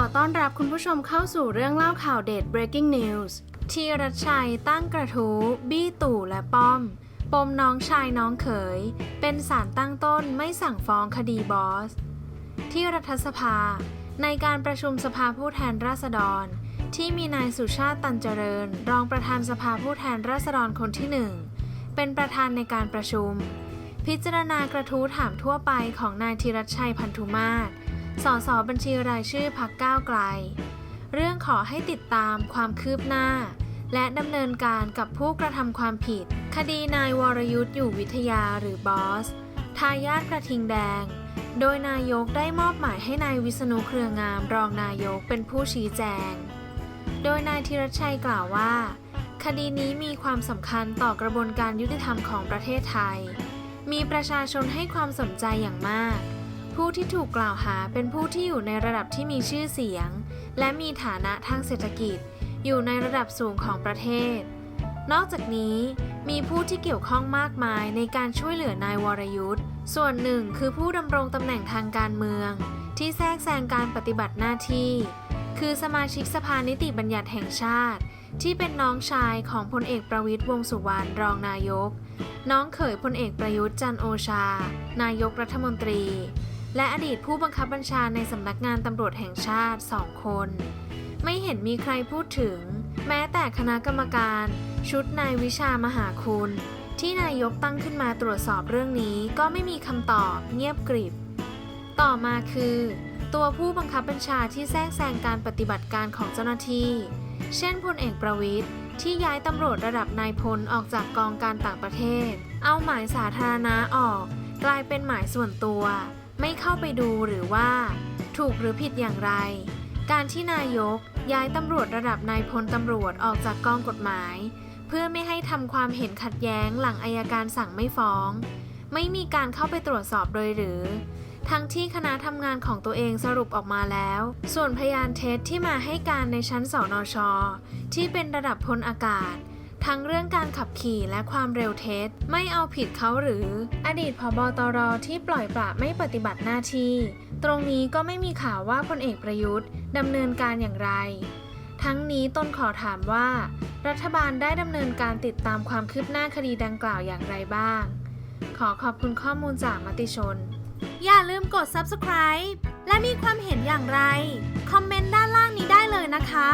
อต้อนรับคุณผู้ชมเข้าสู่เรื่องเล่าข่าวเด็ด breaking news ทีรัชชัยตั้งกระทู้บี้ตู่และป้อม ปมน้องชายน้องเขย เป็นสารตั้งต้นไม่สั่งฟ้องคดีบอส ที่รัฐสภา ในการประชุมสภาผู้แทนราษฎร ที่มีนายสุชาติตันเจริญ รองประธานสภาผู้แทนราษฎรคนที่หนึ่งเป็นประธานในการประชุม พิจารณากระทู้ถามทั่วไปของนายธีรัชชัยพันธุมาศ สสบัญชีรายชื่อพักก้าวไกล เรื่องขอให้ติดตามความคืบหน้า และดำเนินการกับผู้กระทำความผิด คดีนายวรยุทธ์อยู่วิทยาหรือบอส ทายาทกระทิงแดง โดยนายกได้มอบหมายให้นายวิษณุเครืองามรองนายกเป็นผู้ชี้แจง โดยนายธีรชัยกล่าวว่า คดีนี้มีความสำคัญต่อกระบวนการยุติธรรมของประเทศไทย มีประชาชนให้ความสนใจอย่างมาก ผู้ที่ถูกกล่าวหาเป็นผู้ที่อยู่ในระดับที่มีชื่อเสียง และมีฐานะทางเศรษฐกิจ อยู่ในระดับสูงของประเทศ นอกจากนี้มีผู้ที่เกี่ยวข้องมากมายในการช่วยเหลือนายวรยุทธ์ ส่วนหนึ่งคือผู้ดำรงตำแหน่งทางการเมือง ที่แทรกแซงการปฏิบัติหน้าที่ คือสมาชิกสภานิติบัญญัติแห่งชาติ ที่เป็นน้องชายของพลเอกประวิตยวงสุวรรณรองนายก น้องเขยพลเอกประยุทธ์จันโอชา นายกรัฐมนตรี และอดีตผู้บังคับบัญชาในสำนักงานตำรวจแห่งชาติสองคน ไม่เห็นมีใครพูดถึง แม้แต่คณะกรรมการ ชุดนายวิชามหาคุณ ที่นายกตั้งขึ้นมาตรวจสอบเรื่องนี้ก็ไม่มีคำตอบเงียบกริบ ต่อมาคือ ตัวผู้บังคับบัญชาที่แทรกแซงการปฏิบัติการของเจ้าหน้าที่ เช่นพลเอกประวิทย์ที่ย้ายตำรวจระดับนายพลออกจากกองการต่างประเทศ เอาหมายสาธารณะออก กลายเป็นหมายส่วนตัว ไม่เข้าไปดูหรือว่า ถูกหรือผิดอย่างไร การที่นายกย้ายตำรวจระดับนายพลตำรวจออกจากกองกฎหมาย เพื่อไม่ให้ทำความเห็นขัดแย้งหลังอายการสั่งไม่ฟ้อง ไม่มีการเข้าไปตรวจสอบโดยหรือ ทั้งที่คณะทำงานของตัวเองสรุปออกมาแล้ว ส่วนพยานเท็จที่มาให้การในชั้นสอนอชอที่เป็นระดับพลอากาศ ทั้งเรื่องการขับขี่และความเร็วเท็จ ไม่เอาผิดเขาหรือ อดีตผบตรที่ปล่อยปละไม่ปฏิบัติหน้าที่ ตรงนี้ก็ไม่มีข่าวว่าพลเอกประยุทธ์ดำเนินการอย่างไร ทั้งนี้ตนขอถามว่า รัฐบาลได้ดำเนินการติดตามความคืบหน้าคดีดังกล่าวอย่างไรบ้าง ขอขอบคุณข้อมูลจากมติชน อย่าลืมกด subscribe และมีความเห็นอย่างไร คอมเมนต์ด้านล่างนี้ได้เลยนะคะ